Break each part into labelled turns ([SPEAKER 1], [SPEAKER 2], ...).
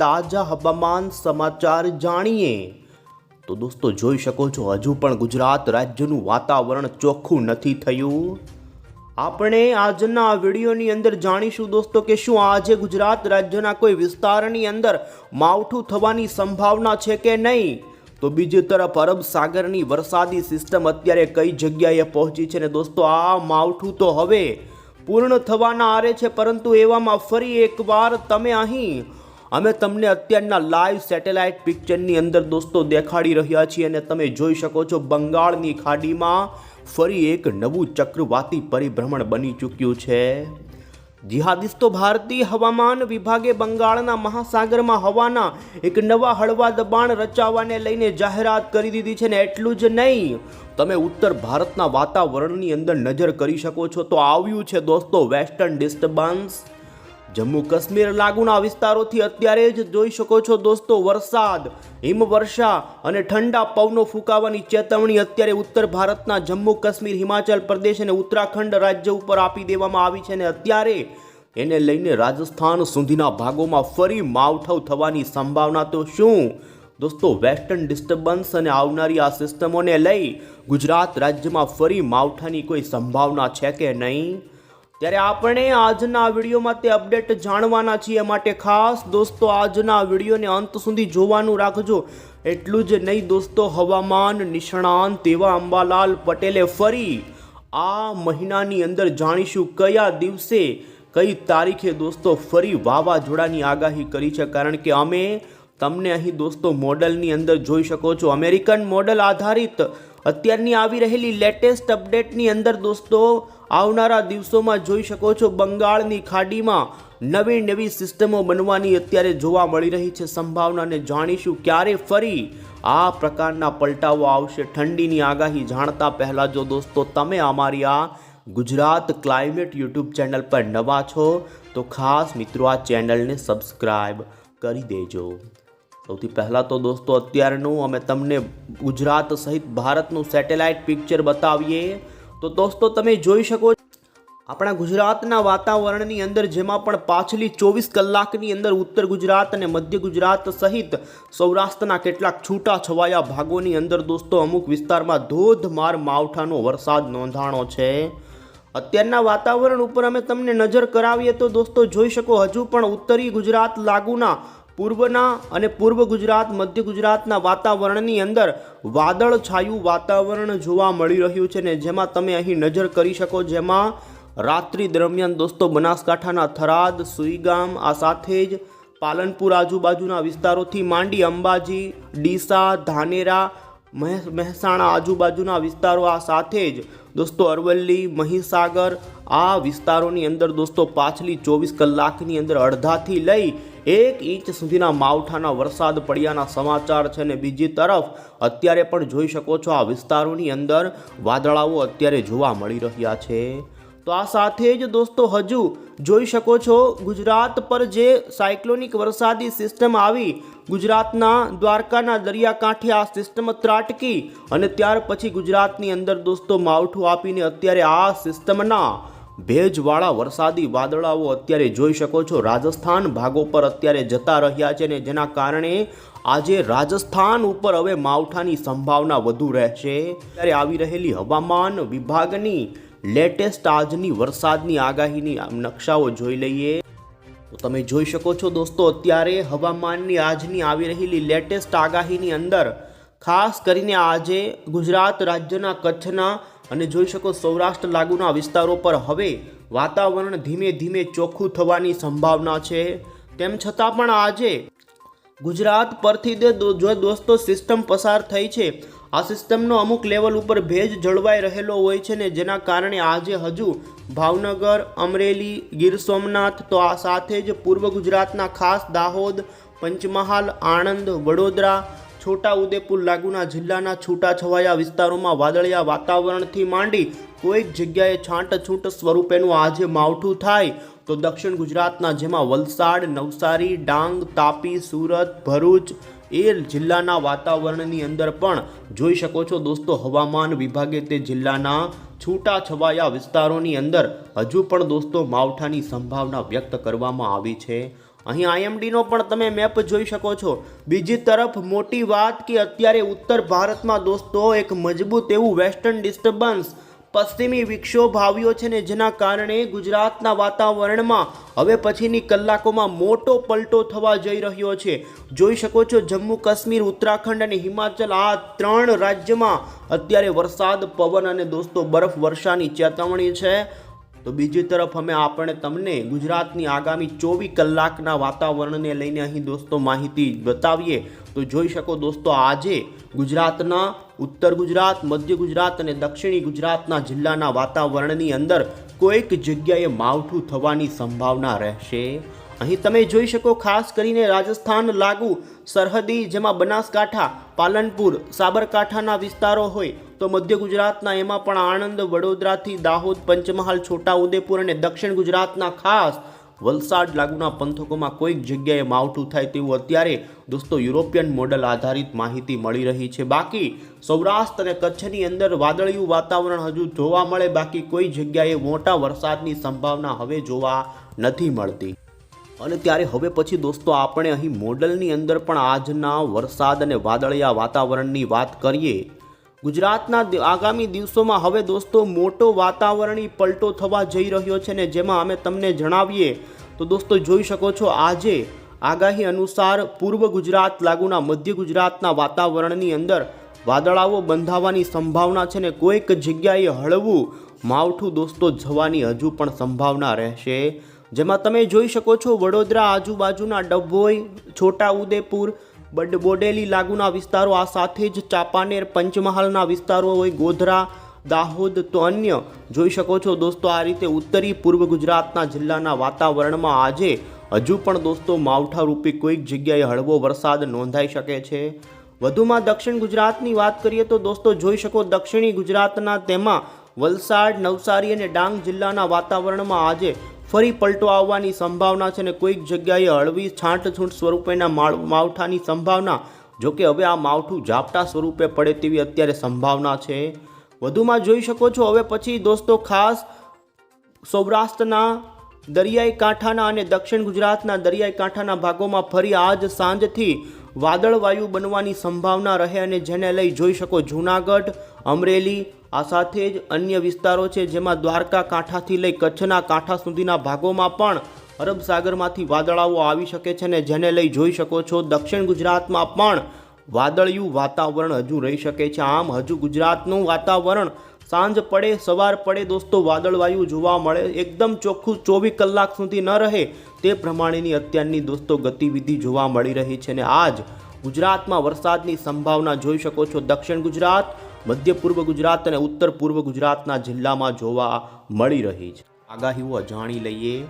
[SPEAKER 1] તાજા હવામાન સમાચાર જાણીએ. તો દોસ્તો, જોઈ શકો છો, હજુ પણ ગુજરાત રાજ્યનું વાતાવરણ ચોખ્ખું નથી થયું. આપણે આજના વિડીયોની અંદર જાણીશું દોસ્તો કે શું આજે ગુજરાત રાજ્યના કોઈ વિસ્તારની અંદર માવઠું થવાની સંભાવના છે કે નહીં? તો બીજી તરફ અરબ સાગરની વરસાદી સિસ્ટમ અત્યારે કઈ જગ્યાએ પહોંચી છે ને દોસ્તો, આ માવઠું તો હવે પૂર્ણ થવાના આરે છે, પરંતુ એવામાં ફરી એકવાર તમે અહીં અમે તમને અત્યારના લાઈવ સેટેલાઇટ પિક્ચરની અંદર દોસ્તો દેખાડી રહ્યા છીએ અને તમે જોઈ શકો છો બંગાળની ખાડીમાં ફરી એક નવું ચક્રવાતી પરિભ્રમણ બની ચૂક્યું છે. જિહાદિસ્તો ભારતીય હવામાન વિભાગે બંગાળના મહાસાગરમાં હવાના એક નવા હળવા દબાણ રચાવાને લઈને જાહેરાત કરી દીધી છે ને એટલું જ નહીં, તમે ઉત્તર ભારતના વાતાવરણની અંદર નજર કરી શકો છો તો આવ્યું છે દોસ્તો વેસ્ટર્ન ડિસ્ટર્બન્સ જમ્મુ કાશ્મીર લાગુના વિસ્તારોથી અત્યારે જ જોઈ શકો છો દોસ્તો, વરસાદ, હિમવર્ષા અને ઠંડા પવનો ફૂંકાવાની ચેતવણી અત્યારે ઉત્તર ભારતના જમ્મુ કાશ્મીર હિમાચલ પ્રદેશ અને ઉત્તરાખંડ રાજ્ય ઉપર આપી દેવામાં આવી છે અને અત્યારે એને લઈને રાજસ્થાન સુધીના ભાગોમાં ફરી માવઠવ થવાની સંભાવના તો શું? દોસ્તો, વેસ્ટર્ન ડિસ્ટર્બન્સ અને આવનારી આ સિસ્ટમોને લઈ ગુજરાત રાજ્યમાં ફરી માવઠાની કોઈ સંભાવના છે કે નહીં? ત્યારે આપણે આજના વિડીયોમાં તે અપડેટ જાણવાના છીએ માટે ખાસ દોસ્તો આજના વિડીયોને અંત સુધી જોવાનું રાખજો. એટલું જ નહીં દોસ્તો, હવામાન નિષ્ણાંત એવા અંબાલાલ પટેલે ફરી આ મહિનાની અંદર જાણીશું કયા દિવસે કઈ તારીખે દોસ્તો ફરી વાવાઝોડાની આગાહી કરી છે. કારણ કે અમે તમને અહીં દોસ્તો મોડલની અંદર જોઈ શકો છો. અમેરિકન મોડલ આધારિત અત્યારની આવી રહેલી લેટેસ્ટ અપડેટની અંદર દોસ્તો આવનારા દિવસોમાં જોઈ શકો છો બંગાળની ખાડીમાં નવી નવી સિસ્ટમો બનવાની અત્યારે જોવા મળી રહી છે સંભાવનાને જાણીશું ક્યારે ફરી આ પ્રકારના પલટાઓ આવશે ઠંડીની આગાહી જાણતા પહેલાં જો દોસ્તો તમે અમારી આ ગુજરાત ક્લાઇમેટ યુટ્યુબ ચેનલ પર નવા છો તો ખાસ મિત્રો આ ચેનલને સબસ્ક્રાઈબ કરી દેજો. સૌથી પહેલાં તો દોસ્તો અત્યારનું અમે તમને ગુજરાત સહિત ભારતનું સેટેલાઇટ પિક્ચર બતાવીએ. તો દોસ્તો, તમે જોઈ શકો આપણા ગુજરાતના વાતાવરણની અંદર જેમાં પણ પાછલી ચોવીસ કલાકની અંદર ઉત્તર ગુજરાત અને મધ્ય ગુજરાત સહિત સૌરાષ્ટ્રના કેટલાક છૂટા છવાયા ભાગોની અંદર દોસ્તો, અમુક વિસ્તારમાં ધોધમાર માવઠાનો વરસાદ નોંધાણો છે. અત્યારના વાતાવરણ ઉપર અમે તમને નજર કરાવીએ તો દોસ્તો, જોઈ શકો હજુ પણ ઉત્તરી ગુજરાત લાગુના પૂર્વના અને પૂર્વ ગુજરાત, મધ્ય ગુજરાતના વાતાવરણની અંદર વાદળ છાયું વાતાવરણ જોવા મળી રહ્યું છે ને જેમાં તમે અહીં નજર કરી શકો જેમાં રાત્રિ દરમિયાન દોસ્તો બનાસકાંઠાના થરાદ, સુઈગામ, આ સાથે જ પાલનપુર આજુબાજુના વિસ્તારોથી માંડી અંબાજી, ડીસા, ધાનેરા, મહેસ, મહેસાણા આજુબાજુના વિસ્તારો આ સાથે જ દોસ્તો અરવલ્લી, મહીસાગર આ વિસ્તારોની અંદર દોસ્તો પાછલી ચોવીસ કલાકની અંદર અડધાથી લઈ એક ઇંચ સુધીના માવઠાના વરસાદ પડ્યાના સમાચાર છે ને બીજી તરફ અત્યારે પણ જોઈ શકો છો આ વિસ્તારોની અંદર વાદળાઓ અત્યારે જોવા મળી રહ્યા છે. તો આ સાથે જ દોસ્તો હજુ જોઈ શકો છો ગુજરાત પર જે સાયક્લોનિક વરસાદી સિસ્ટમ આવી ગુજરાતના દ્વારકાના દરિયાકાંઠે આ સિસ્ટમ ત્રાટકી અને ત્યાર પછી ગુજરાતની અંદર દોસ્તો માવઠું આપીને અત્યારે આ સિસ્ટમના ભેજવાળા વરસાદી વાદળાઓ અત્યારે જોઈ શકો છો. રાજસ્થાન ભાગો પર અત્યારે જતા રહ્યા છે ને જેના કારણે આજે રાજસ્થાન ઉપર હવે માવઠાની સંભાવના વધુ રહેશે. ત્યારે આવી રહેલી હવામાન વિભાગની લેટેસ્ટ આજની વરસાદની આગાહીની નકશાઓ જોઈ લઈએ. તો તમે જોઈ શકો છો દોસ્તો, અત્યારે હવામાનની આજની આવી રહેલી લેટેસ્ટ આગાહીની અંદર ખાસ કરીને આજે ગુજરાત રાજ્યના કચ્છના અને જોઈ શકો સૌરાષ્ટ્ર લાગુના વિસ્તારો પર હવે વાતાવરણ ધીમે ધીમે ચોખ્ખું થવાની સંભાવના છે. તેમ છતાં પણ આજે ગુજરાત પરથી જે દોસ્તો સિસ્ટમ પસાર થઈ છે, આ સિસ્ટમનો અમુક લેવલ ઉપર ભેજ જળવાઈ રહેલો હોય છે ને જેના કારણે આજે હજુ ભાવનગર, અમરેલી, ગીર સોમનાથ તો આ સાથે જ પૂર્વ ગુજરાતના ખાસ દાહોદ, પંચમહાલ, આણંદ, વડોદરા છોટા ઉદેપુર લાગુના જિલ્લાના છૂટાછવાયા વિસ્તારોમાં વાદળિયા વાતાવરણથી માંડી કોઈક જગ્યાએ છાંટછૂટ સ્વરૂપેનું આજે માવઠું થાય તો દક્ષિણ ગુજરાતના જેમાં વલસાડ, નવસારી, ડાંગ, તાપી, સુરત, ભરૂચ એ જિલ્લાના વાતાવરણની અંદર પણ જોઈ શકો છો દોસ્તો હવામાન વિભાગે તે જિલ્લાના છૂટા છવાયા વિસ્તારોની અંદર હજુ પણ દોસ્તો માવઠાની સંભાવના વ્યક્ત કરવામાં આવી છે. અહીં આઈએમડીનો પણ તમે મેપ જોઈ શકો છો. બીજી તરફ મોટી વાત કે અત્યારે ઉત્તર ભારતમાં દોસ્તો એક મજબૂત એવું વેસ્ટર્ન ડિસ્ટર્બન્સ પશ્ચિમી વિક્ષોભ આવ્યો છે ને જેના કારણે ગુજરાતના વાતાવરણમાં હવે પછીની કલાકોમાં મોટો પલટો થવા જઈ રહ્યો છે. જોઈ શકો છો જમ્મુ કાશ્મીર, ઉત્તરાખંડ અને હિમાચલ આ ત્રણ રાજ્યમાં અત્યારે વરસાદ, પવન અને દોસ્તો બરફ વર્ષાની ચેતવણી છે. તો બીજી તરફ અમે આપણે તમને ગુજરાતની આગામી ચોવીસ કલાકના વાતાવરણને લઈને અહીં દોસ્તો માહિતી બતાવીએ. તો જોઈ શકો દોસ્તો આજે ગુજરાતના ઉત્તર ગુજરાત, મધ્ય ગુજરાત અને દક્ષિણી ગુજરાતના જિલ્લાના વાતાવરણની અંદર કોઈક જગ્યાએ માવઠું થવાની સંભાવના રહેશે. અહીં તમે જોઈ શકો ખાસ કરીને રાજસ્થાન લાગુ, સરહદી જેમાં બનાસકાંઠા, પાલનપુર, સાબરકાંઠાના વિસ્તારો હોય તો મધ્ય ગુજરાતના એમાં પણ આણંદ, વડોદરાથી દાહોદ, પંચમહાલ, છોટા ઉદેપુર અને દક્ષિણ ગુજરાતના ખાસ વલસાડ લાગુના પંથકોમાં કોઈક જગ્યાએ માવઠું થાય તેવું અત્યારે દોસ્તો યુરોપિયન મોડલ આધારિત માહિતી મળી રહી છે. બાકી સૌરાષ્ટ્ર અને કચ્છની અંદર વાદળિયું વાતાવરણ હજુ જોવા મળે, બાકી કોઈ જગ્યાએ મોટા વરસાદની સંભાવના હવે જોવા નથી મળતી. અને ત્યારે હવે પછી દોસ્તો આપણે અહીં મોડલની અંદર પણ આજના વરસાદ અને વાદળિયા વાતાવરણની વાત કરીએ. ગુજરાતના આગામી દિવસોમાં હવે દોસ્તો મોટો વાતાવરણી પલટો થવા જઈ રહ્યો છે ને જેમાં અમે તમને જણાવીએ. તો દોસ્તો જોઈ શકો છો આજે આગાહી અનુસાર પૂર્વ ગુજરાત લાગુના મધ્ય ગુજરાતના વાતાવરણની અંદર વાદળાઓ બંધાવાની સંભાવના છે ને કોઈક જગ્યાએ હળવું માવઠું દોસ્તો જવાની હજુ પણ સંભાવના રહેશે. જેમાં તમે જોઈ શકો છો વડોદરા આજુબાજુના ડભોઈ છોટા ઉદેપુર બડ, બોડેલી લાગુના વિસ્તારો, આ સાથે જ ચાપાનેર પંચમહાલના વિસ્તારો હોય, ગોધરા, દાહોદ તો અન્ય. જોઈ શકો છો દોસ્તો આ રીતે ઉત્તરી પૂર્વ ગુજરાતના જિલ્લાના વાતાવરણમાં આજે હજુ પણ દોસ્તો માવઠારૂપી કોઈક જગ્યાએ હળવો વરસાદ નોંધાઈ શકે છે. વધુમાં દક્ષિણ ગુજરાતની વાત કરીએ તો દોસ્તો જોઈ શકો દક્ષિણી ગુજરાતના તેમાં વલસાડ, નવસારી અને ડાંગ જિલ્લાના વાતાવરણમાં આજે ફરી પલટો આવવાની સંભાવના છે ને કોઈક જગ્યાએ હળવી છાંટછૂંટ સ્વરૂપેના માવઠાની સંભાવના જોકે હવે આ માવઠું ઝાપટા સ્વરૂપે પડે તેવી અત્યારે સંભાવના છે. વધુમાં જોઈ શકો છો, હવે પછી દોસ્તો ખાસ સૌરાષ્ટ્રના દરિયાઈ કાંઠાના અને દક્ષિણ ગુજરાતના દરિયાઈ કાંઠાના ભાગોમાં ફરી આજ સાંજથી વાદળવાયુ બનવાની સંભાવના રહે અને જેને લઈ જોઈ શકો જૂનાગઢ, અમરેલી આ સાથે જ અન્ય વિસ્તારો છે જેમાં દ્વારકા કાંઠાથી લઈ કચ્છના કાંઠા સુધીના ભાગોમાં પણ અરબ સાગરમાંથી વાદળાઓ આવી શકે છે ને જેને લઈ જોઈ શકો છો દક્ષિણ ગુજરાતમાં પણ વાદળિયું વાતાવરણ હજુ રહી શકે છે. આમ હજુ ગુજરાતનું વાતાવરણ સાંજ પડે, સવાર પડે દોસ્તો, વાદળવાયુ જોવા મળે. એકદમ ચોખ્ખું ચોવીસ કલાક સુધી ન રહે તે પ્રમાણેની અત્યારની દોસ્તો ગતિવિધિ જોવા મળી રહી છે ને આજ ગુજરાતમાં વરસાદની સંભાવના જોઈ શકો છો. દક્ષિણ ગુજરાત મધ્ય પૂર્વ ગુજરાત અને ઉત્તર પૂર્વ ગુજરાતના જિલ્લામાં જોવા મળી રહી છે. આગાહીઓ જાણી લઈએ.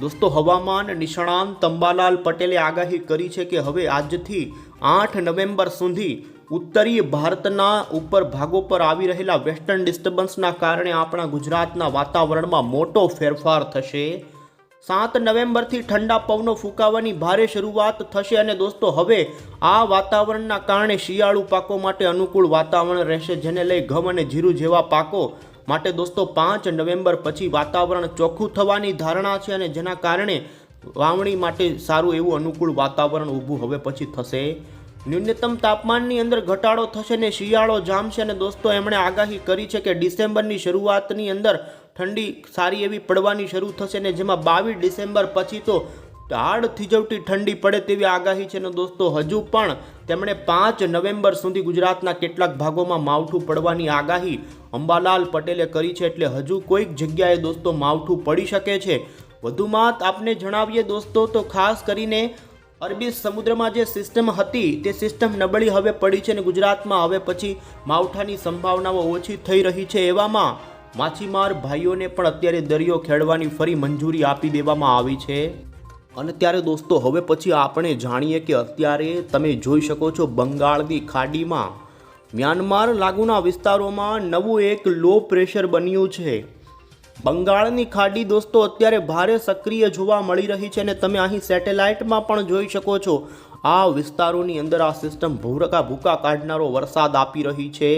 [SPEAKER 1] દોસ્તો, હવામાન નિષ્ણાંત તંબાલાલ પટેલે આગાહી કરી છે કે હવે આજથી આઠ નવેમ્બર સુધી ઉત્તરીય ભારતના ઉપર ભાગો પર આવી રહેલા વેસ્ટર્ન ડિસ્ટર્બન્સના કારણે આપણા ગુજરાતના વાતાવરણમાં મોટો ફેરફાર થશે. સાત નવેમ્બરથી ઠંડા પવનો ફૂંકાવાની ભારે શરૂઆત થશે અને દોસ્તો, હવે આ વાતાવરણના કારણે શિયાળુ પાકો માટે અનુકૂળ વાતાવરણ રહેશે, જેને લઈ ઘઉં અને જીરું જેવા પાકો માટે દોસ્તો, પાંચ નવેમ્બર પછી વાતાવરણ ચોખ્ખું થવાની ધારણા છે અને જેના કારણે વાવણી માટે સારું એવું અનુકૂળ વાતાવરણ ઊભું હવે પછી થશે. ન્યૂનતમ તાપમાનની અંદર ઘટાડો થશે ને શિયાળો જામશે અને દોસ્તો, એમણે આગાહી કરી છે કે ડિસેમ્બરની શરૂઆતની અંદર ઠંડી સારી એવી પડવાની શરૂ થશે ને જેમાં બાવીસ ડિસેમ્બર પછી તો હાડ થીજવટી ઠંડી પડે તેવી આગાહી છે ને દોસ્તો, હજુ પણ તેમણે પાંચ નવેમ્બર સુધી ગુજરાતના કેટલાક ભાગોમાં માવઠું પડવાની આગાહી અંબાલાલ પટેલે કરી છે એટલે હજુ કોઈક જગ્યાએ દોસ્તો માવઠું પડી શકે છે. વધુમાં આપને જણાવીએ દોસ્તો, તો ખાસ કરીને અરબી સમુદ્રમાં જે સિસ્ટમ હતી તે સિસ્ટમ નબળી હવે પડી છે અને ગુજરાતમાં હવે પછી માવઠાની સંભાવનાઓ ઓછી થઈ રહી છે એવામાં માછીમાર ભાઈઓને પણ અત્યારે દરિયો ખેડવાની ફરી મંજૂરી આપી દેવામાં આવી છે. અને ત્યારે દોસ્તો, હવે પછી આપણે જાણીએ કે અત્યારે તમે જોઈ શકો છો બંગાળની ખાડીમાં મ્યાનમાર લાગુના વિસ્તારોમાં નવું એક લો પ્રેશર બન્યું છે. બંગાળની ખાડી દોસ્તો, અત્યારે ભારે સક્રિય જોવા મળી રહી છે અને તમે અહીં સેટેલાઇટમાં પણ જોઈ શકો છો. આ વિસ્તારોની અંદર આ સિસ્ટમ ભૂરકા ભૂકા કાઢનારો વરસાદ આપી રહી છે.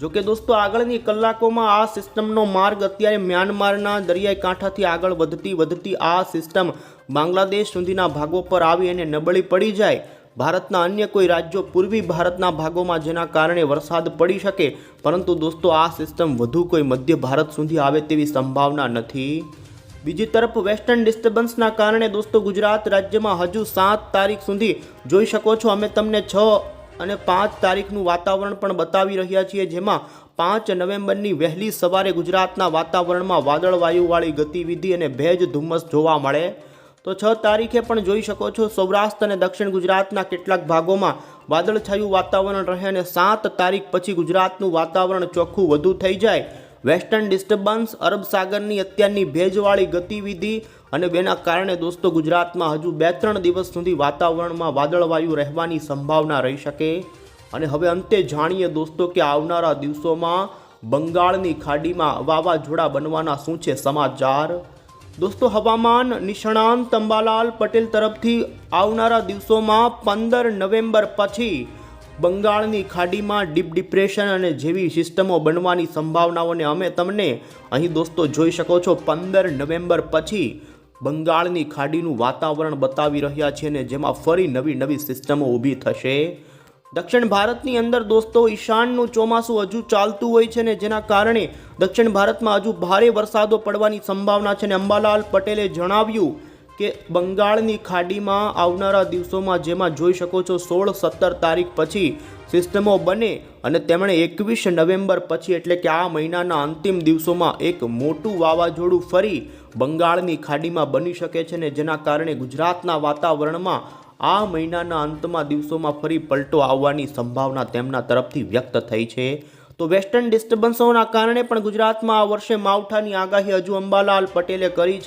[SPEAKER 1] જો કે દોસ્તો, આગળની કલાકોમાં આ સિસ્ટમનો માર્ગ અત્યારે મ્યાનમારના દરિયાઈ કાંઠાથી આગળ વધતી વધતી આ સિસ્ટમ બાંગ્લાદેશ સુધીના ભાગો પર આવી અને નબળી પડી જાય. ભારતના અન્ય કોઈ રાજ્યો પૂર્વી ભારતના ભાગોમાં જેના કારણે વરસાદ પડી શકે, પરંતુ દોસ્તો, આ સિસ્ટમ વધુ કોઈ મધ્ય ભારત સુધી આવે તેવી સંભાવના નથી. બીજી તરફ, વેસ્ટર્ન ડિસ્ટર્બન્સના કારણે દોસ્તો, ગુજરાત રાજ્યમાં હજુ સાત તારીખ સુધી જોઈ શકો છો, અમે તમને છ અને પાંચ તારીખનું વાતાવરણ પણ બતાવી રહ્યા છીએ, જેમાં પાંચ નવેમ્બરની વહેલી સવારે ગુજરાતના વાતાવરણમાં વાદળવાયુવાળી ગતિવિધિ અને ભેજ ધુમ્મસ જોવા મળે. તો છ તારીખે પણ જોઈ શકો છો, સૌરાષ્ટ્ર અને દક્ષિણ ગુજરાતના કેટલાક ભાગોમાં વાદળછાયું વાતાવરણ રહે અને સાત તારીખ પછી ગુજરાતનું વાતાવરણ ચોખ્ખું વધુ થઈ જાય. વેસ્ટર્ન ડિસ્ટર્બન્સ અરબ સાગરની અત્યારની ભેજવાળી ગતિવિધિ અને બેના કારણે દોસ્તો ગુજરાતમાં હજુ બે ત્રણ દિવસ સુધી વાતાવરણમાં વાદળવાયુ રહેવાની સંભાવના રહી શકે. અને હવે અંતે જાણીએ દોસ્તો કે આવનારા દિવસોમાં બંગાળની ખાડીમાં વાવાઝોડા બનવાના શું છે સમાચાર? દોસ્તો હવામાન નિષ્ણાંત અંબાલાલ પટેલ તરફથી આવનારા દિવસોમાં પંદર નવેમ્બર પછી બંગાળની ખાડીમાં ડીપ ડિપ્રેશન અને જેવી સિસ્ટમો બનવાની સંભાવનાઓને અમે તમને અહીં દોસ્તો જોઈ શકો છો. પંદર નવેમ્બર પછી બંગાળની ખાડીનું વાતાવરણ બતાવી રહ્યા છે અને જેમાં ફરી નવી નવી સિસ્ટમો ઊભી થશે. દક્ષિણ ભારતની અંદર દોસ્તો ઈશાનનું ચોમાસું હજુ ચાલતું હોય છે ને જેના કારણે દક્ષિણ ભારતમાં હજુ ભારે વરસાદો પડવાની સંભાવના છે ને અંબાલાલ પટેલે જણાવ્યું કે બંગાળની ખાડીમાં આવનારા દિવસોમાં જેમાં જોઈ શકો છો સોળ સત્તર તારીખ પછી સિસ્ટમો બને અને તેમણે એકવીસ નવેમ્બર પછી એટલે કે આ મહિનાના અંતિમ દિવસોમાં એક મોટું વાવાઝોડું ફરી બંગાળની ખાડીમાં બની શકે છે ને જેના કારણે ગુજરાતના વાતાવરણમાં આ મહિનાના અંતમાં દિવસોમાં ફરી પલટો આવવાની સંભાવના તેમના તરફથી વ્યક્ત થઈ છે. તો વેસ્ટર્ન ડિસ્ટર્બન્સોના કારણે પણ ગુજરાતમાં આ વર્ષે માવઠાની આગાહી હજુ અંબાલાલ પટેલે કરી છે.